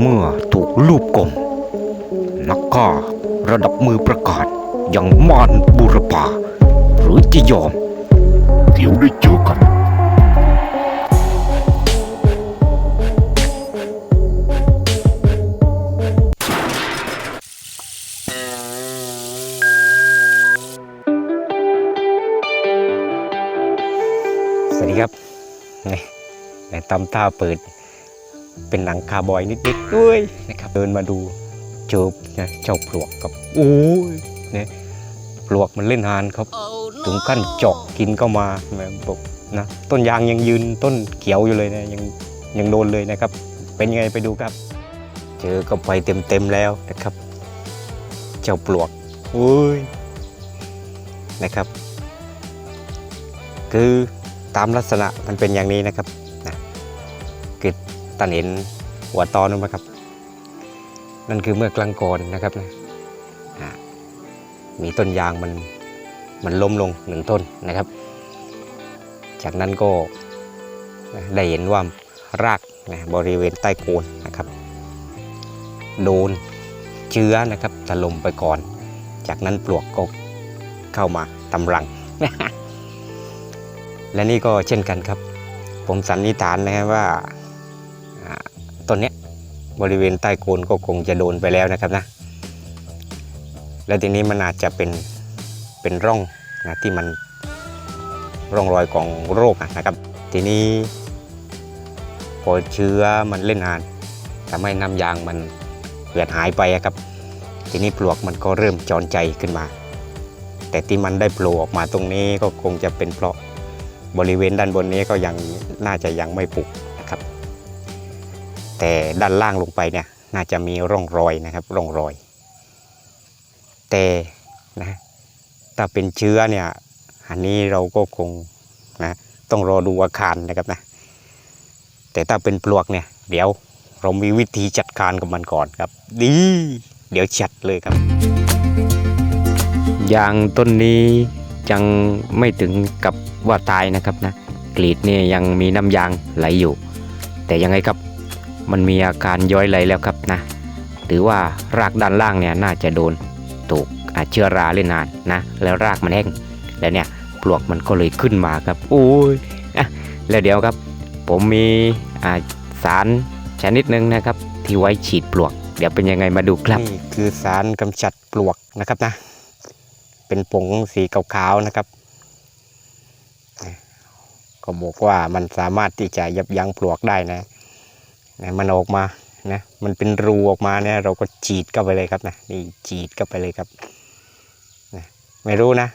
เมื่อถูกลูกกลมนักฆ่าระดับมือประกาศอย่างมานบุรพาหรือจะยอมเดี๋ยวได้เจอกันสวัสดีครับนี่ในตำท่าเปิด เป็นหนังคาร์บอยนิดๆด้วยนะครับ เดินมาดูเจอนะเจ้าปลวกกับโอ้ยเนี่ยปลวกมันเล่นหานครับถึงขั้นเจาะกินเข้ามาแม่บนะต้นยางยังยืนต้นเขียวอยู่เลยนะยังยังโดนเลยนะครับ เป็นยังไงไปดูครับ เจอก็ไปเต็มๆแล้วนะครับ เจ้าปลวกโอ้ยนะครับ คือตามลักษณะมันเป็นอย่างนี้นะครับ ตันเห็นหัวตอนนู้นไหมครับ นั่นคือเมื่อกลางก่อนนะครับนะมีต้นยางมันมันล้มลงหนึ่งต้นนะครับ จากนั้นก็ได้เห็นว่ารากนะบริเวณใต้โคนนะครับ โดนเชื้อนะครับถล่มไปก่อน จากนั้นปลวกก็เข้ามาตำรัง และนี่ก็เช่นกันครับ ผมสันนิษฐานนะครับว่า ต้นเนี้ยบริเวณใต้โคนก็คงจะโดนไปแล้วนะครับนะ แล้วทีนี้มันอาจจะเป็นเป็นร่องนะที่มันร่องรอยของโรคนะครับ ทีนี้พอเชื้อมันเล่นงานทำให้น้ำยางมันเหือดหายไปอะครับ ทีนี้ปลวกมันก็เริ่มจรใจขึ้นมา แต่ที่มันได้โผล่ออกมาตรงนี้ก็คงจะเป็นเพราะบริเวณด้านบนนี้ก็ยังน่าจะยังไม่ปลุก แต่ด้านล่างลงไปเนี่ยน่าจะมีร่องรอยนะครับร่องรอย แต่นะถ้าเป็นเชื้อเนี่ยอันนี้เราก็คงนะต้องรอดูอาคารนะครับนะแต่ถ้าเป็นปลวกเนี่ยเดี๋ยวเรามีวิธีจัดการกับมันก่อนครับ ดี เดี๋ยวจัดเลยครับยางต้นนี้ยังไม่ถึงกับว่าตายนะครับนะกรีดเนี่ยยังมีน้ำยางไหลอยู่ แต่ยังไงครับ มันมีอาการย้อยไหลแล้วครับนะถือว่ารากด้านล่างเนี่ยน่าจะโดนถูกเชื้อราเล่นนานนะ แล้วรากมันแห้งแล้วเนี่ยปลวกมันก็เลยขึ้นมาครับโอ้ยอะแล้วเดี๋ยวครับ ผมมีสารชนิดหนึ่งนะครับ ที่ไว้ฉีดปลวก เดี๋ยวเป็นยังไงมาดูครับนี่คือสารกำจัดปลวกนะครับนะ เป็นผงสีขาวๆนะครับก็บอกว่ามันสามารถที่จะยับยั้งปลวกได้นะ นะมันออกมานะมันเป็นรูออกมาเนี่ยเราก็ฉีดเข้าไปเลยครับนะนี่ฉีดเข้าไปเลยครับนะไม่รู้นะ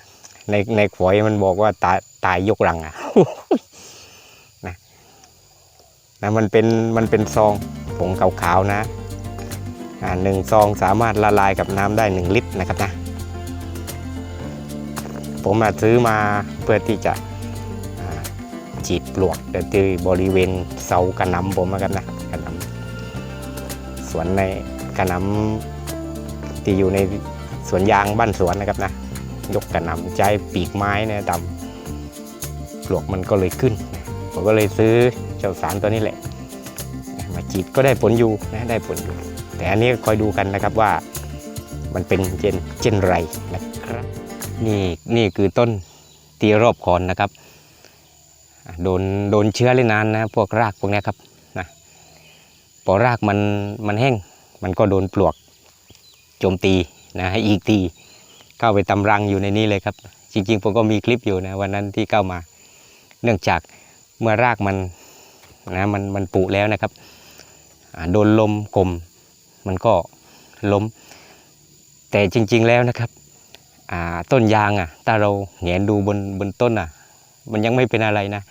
ในในขวยมันบอกว่าตายตายยกรังอะนะนะมันเป็นมันเป็นซองผงขาวๆนะอ่าหนึ่งซองสามารถละลายกับน้ำได้หนึ่งลิตรนะครับนะผมมาซื้อมาเพื่อที่จะอ่าฉีดปลวกแต่ที่บริเวณเสากระหนำผมนะครับนะ กระหนำสวนในกระหนำที่อยู่ในสวนยางบ้านสวนนะครับนะ ยกกระหนำใช้ปีกไม้เนี่ยดำปลวกมันก็เลยขึ้น ผมก็เลยซื้อเจ้าสารตัวนี้แหละ มาฉีดก็ได้ผลอยู่นะได้ผลอยู่ แต่อันนี้คอยดูกันนะครับว่ามันเป็นเจนเจนไรนะครับ นี่นี่คือต้นตีรอบคอนนะครับ โดนโดนเชื้อเล่นานนะ พวกรากพวกนี้ครับ พอรากมันมันแห้ง มันก็โดนปลวกโจมตีนะให้อีกทีเข้าไปตำรังอยู่ในนี้เลยครับ จริงๆผมก็มีคลิปอยู่นะวันนั้นที่เข้ามา เนื่องจากเมื่อรากมันนะมันมันปุแล้วนะครับโดนลมกลมมันก็ล้ม แต่จริง ๆแล้วนะครับต้นยางอะถ้าเราแหงนดูบนบนต้นอะ มันยังไม่เป็นอะไรนะ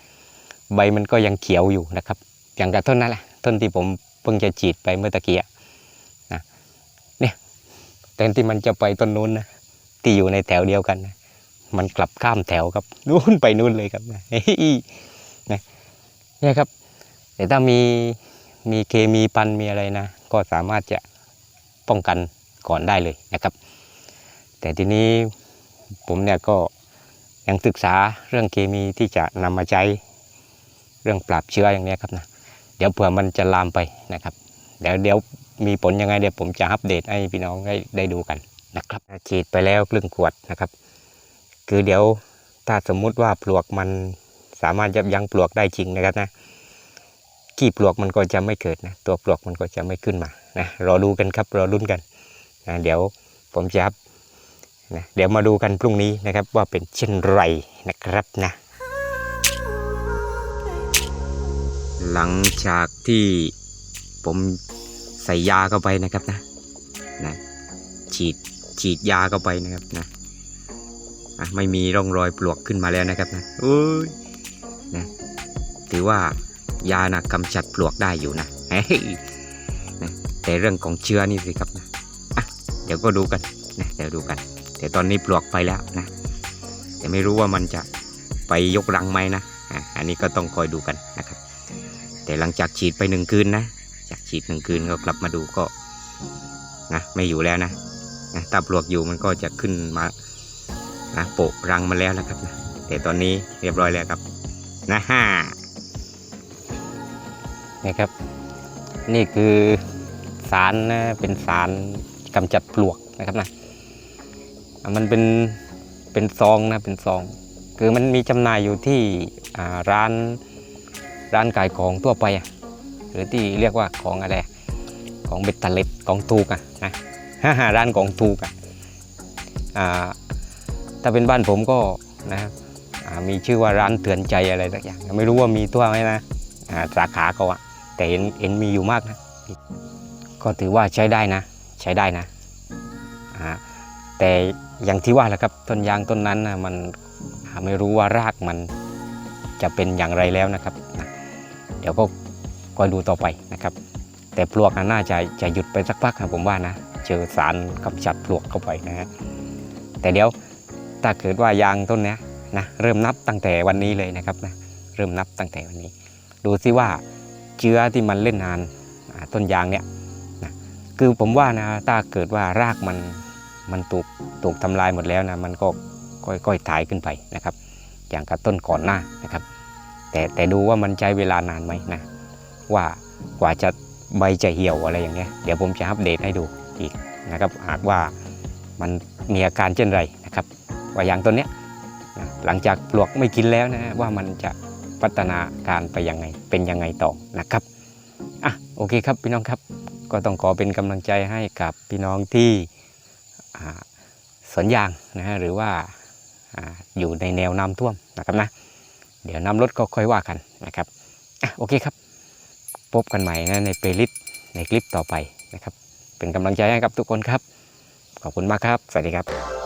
ใบมันก็ยังเขียวอยู่นะครับ อย่างกับต้นนั้นแหละต้นที่ผม เพิ่งจะฉีดไปเมื่อตะกี้นะเนี่ยแทนที่มันจะไปต้นนู้นนะที่อยู่ในแถวเดียวกันนะมันกลับข้ามแถวครับนู้นไปนู้นเลยครับนะเฮ้ยนะเนี่ยครับ แต่ถ้ามีมีเคมีปันมีอะไรนะ ก็สามารถจะป้องกันก่อนได้เลยนะครับ แต่ทีนี้ผมเนี่ยก็ยังศึกษาเรื่องเคมีที่จะนำมาใช้เรื่องปราบเชื้ออย่างนี้ครับนะ เดี๋ยวเผื่อมันจะลามไปนะครับ เดี๋ยวเดี๋ยวมีผลยังไงเดี๋ยวผมจะอัปเดตให้พี่น้องได้ได้ดูกันนะครับฉีดไปแล้วครึ่งขวดนะครับ คือเดี๋ยวถ้าสมมุติว่าปลวกมันสามารถยับยั้งปลวกได้จริงนะครับนะขี้ปลวกมันก็จะไม่เกิดนะตัวปลวกมันก็จะไม่ขึ้นมานะรอดูกันครับรอรุ่นกันนะเดี๋ยวผมจะอัพนะเดี๋ยวมาดูกันพรุ่งนี้นะครับว่าเป็นเช่นไรนะครับนะ หลังจากที่ผมใส่ยาเข้าไปนะครับนะนะฉีดฉีดยาเข้าไปนะครับนะะไม่มีร่องรอยปลวกขึ้นมาแล้วนะครับนะโอ้ยนะถือว่ายานะกำจัดปลวกได้อยู่นะเฮ้ยนะแต่เรื่องของเชื้อนี่สิครับนะอะเดี๋ยวก็ดูกันนะเดี๋ยวดูกัน แต่ตอนนี้ปลวกไปแล้วนะแต่ไม่รู้ว่ามันจะไปยกรังไหมนะอันนี้ก็ต้องคอยดูกัน แต่หลังจากฉีดไปหนึ่งคืนนะจากฉีดหนึ่งคืนก็กลับมาดูก็นะไม่อยู่แล้วนะนะถ้าปลวกอยู่มันก็จะขึ้นมานะโปะรังมาแล้วนะครับนะแต่ตอนนี้เรียบร้อยแล้วครับนะฮะนี่ครับ นี่คือสารนะเป็นสารกำจัดปลวกนะครับนะอะมันเป็นเป็นซองนะเป็นซอง คือมันมีจำหน่ายอยู่ที่ร้าน ร้านขายของทั่วไปอะหรือที่เรียกว่าของอะไรของเบ็ดเตล็ดของถูกอะนะร้านของถูกอะอ่าถ้าเป็นบ้านผมก็นะมีชื่อว่าร้านเตือนใจอะไรสักอย่างไม่รู้ว่ามีตัวไหมนะสาขาเขาอะแต่เห็นเห็นมีอยู่มากนะก็ถือว่าใช้ได้นะ ใช้ได้นะแต่อย่างที่ว่าแหละครับต้นยางต้นนั้นนะมันไม่รู้ว่ารากมันจะเป็นอย่างไรแล้วนะครับนะ ดี๋ยวก็คอยดูต่อไปนะครับ แต่ปลวกน่ะน่าจะจะหยุดไปสักพักนะผมว่านะ เจอสารกำจัดปลวกเข้าไปนะฮะแต่เดี๋ยวถ้าเกิดว่ายางต้นนี้นะเริ่มนับตั้งแต่วันนี้เลยนะครับนะเริ่มนับตั้งแต่วันนี้ ดูซิว่าเชื้อที่มันเล่นงานต้นยางเนี่ยนะคือผมว่านะถ้าเกิดว่ารากมันมันถูกถูกทำลายหมดแล้วนะมันก็ค่อยๆตายขึ้นไปนะครับ อย่างกับต้นก่อนหน้านะครับ แต่แต่ดูว่ามันใช้เวลานานไหมนะว่ากว่าจะใบจะเหี่ยวอะไรอย่างเงี้ยเดี๋ยวผมจะอัปเดตให้ดูอีกนะครับหากว่ามันมีอาการเช่นไรนะครับ ว่าอย่างต้นเนี้ยหลังจากปลวกไม่กินแล้วนะว่ามันจะพัฒนาการไปยังไงเป็นยังไงต่อนะครับอะโอเคครับพี่น้องครับก็ต้องขอเป็นกำลังใจให้กับพี่น้องที่สวนยางนะฮะหรือว่าอ่าอยู่ในแนวน้ำท่วมนะครับนะ เดี๋ยวน้ำลดก็ค่อยว่ากันนะครับอะโอเคครับ พบกันใหม่นะในเปลิสในคลิปต่อไปนะครับ เป็นกำลังใจให้กับทุกคนครับ ขอบคุณมากครับ สวัสดีครับ